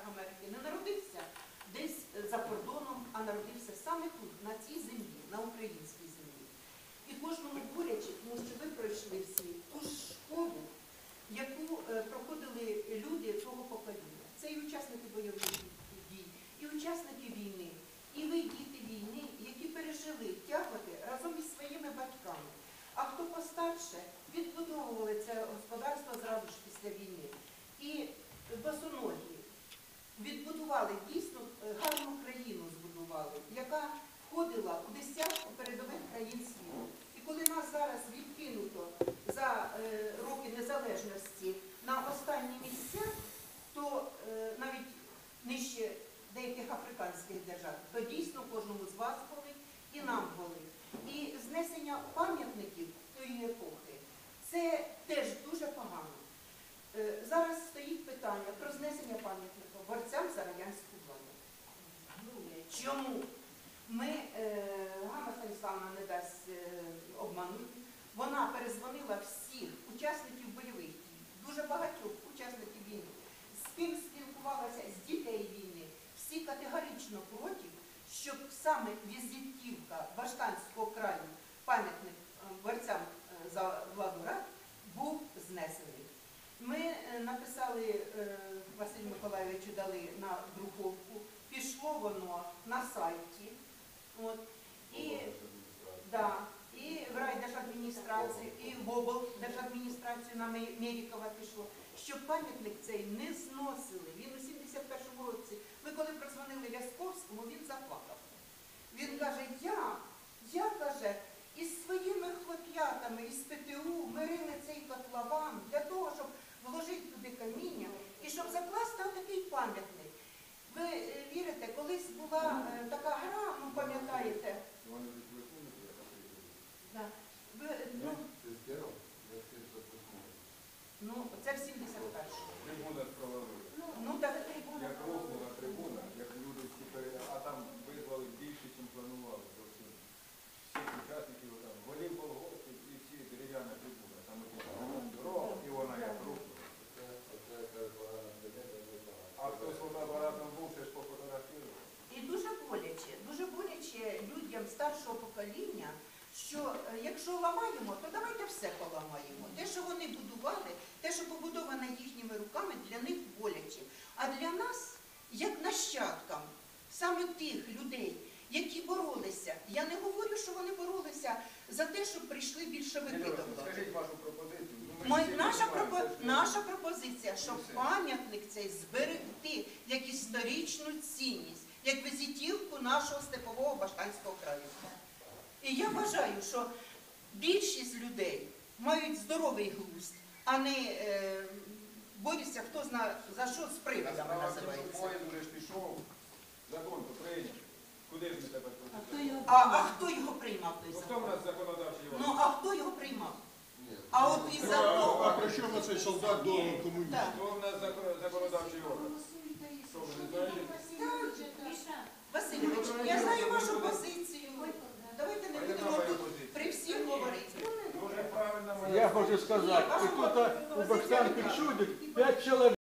Штатах Америки, не народився десь за кордоном, а народився саме тут, на цій землі, на українській землі. І кожному боляче, тому що ви пройшли всі ту школу, яку е, проходили люди цього покоління. Це і учасники бойових дій, і учасники війни, і ви діти війни, які пережили тягати. Зараз за е, роки незалежності на останні місця, то е, навіть нижче деяких африканських держав, то дійсно кожному з вас болить і нам болить. І знесення пам'ятників тої епохи це теж дуже погано. Е, Зараз стоїть питання про знесення пам'ятника борцям за радянську владу. Чому? Ми, е, Ганна Станіславна не дасть е, обманути, вона перезвонила всіх учасників бойових дій, дуже багатьох учасників війни, з ким спілкувалася з дітей війни, всі категорично проти, щоб саме візитівка Баштанського краю, пам'ятник е, борцям е, за владу рад, був знесений. Ми е, написали Василю Миколаївичу дали на друковку, пішло воно на сайті. От, і, да, і в райдержадміністрацію, і в облдержадміністрацію на Ме- Мерікова пішло, щоб пам'ятник цей не зносили. Він у 71-му році, ми коли прозвонили В'язковському, він заплакав. Він каже, я, я каже, із своїми хлоп'ятами із ПТУ мирили цей котлован для того, щоб вложити туди каміння і щоб закласти отакий пам'ятник. Ви е, вірите, колись була е, така гра, ну пам'ятаєте, да, ви, ну, ну, це в 71-му. Трибуна провалила. Ну, так трибуна. Як рухнула трибуна, як люди всі пере... а там визвали більше, ніж планували зовсім. Всіх учасників там, голів колгоспів і всі дерев'яна трибуна. Там дорога, і вона як рухнула. А хтось вона апаратом був, ще ж пофотографував. І дуже боляче, дуже боляче людям старшого покоління, що е, якщо ламаємо, то давайте все поламаємо. Те, що вони будували, те, що побудоване їхніми руками, для них боляче. А для нас, як нащадкам, саме тих людей, які боролися, я не говорю, що вони боролися за те, щоб прийшли більшовики до влади. Скажіть вашу пропозицію. Ну, ми наша, пропо- наша пропозиція, щоб Ну, пам'ятник цей зберегти як історичну цінність, як візитівку нашого степового баштанського краю. І я вважаю, що більшість людей мають здоровий глузд, а не е, борються, хто зна за що з в називається. поїзд вже ж пішов, закон то прийняв. Куди ж ми тепер А хто його А, а хто його приймав той Ну, хто в нас законодавчий Ну а хто його приймав? А от із-за Ну, А того. при чому цей солдат до комуністів? Так. Хто в нас закон- законодавчий орган? Що ви не знаєте? Васильович, я знаю вашу позицію. Давайте не А яка будемо моя тут позиція? при всіх говорити. Дуже правильно моя Я хочу сказати, і тут у Баштанки чудик п'ять чоловік.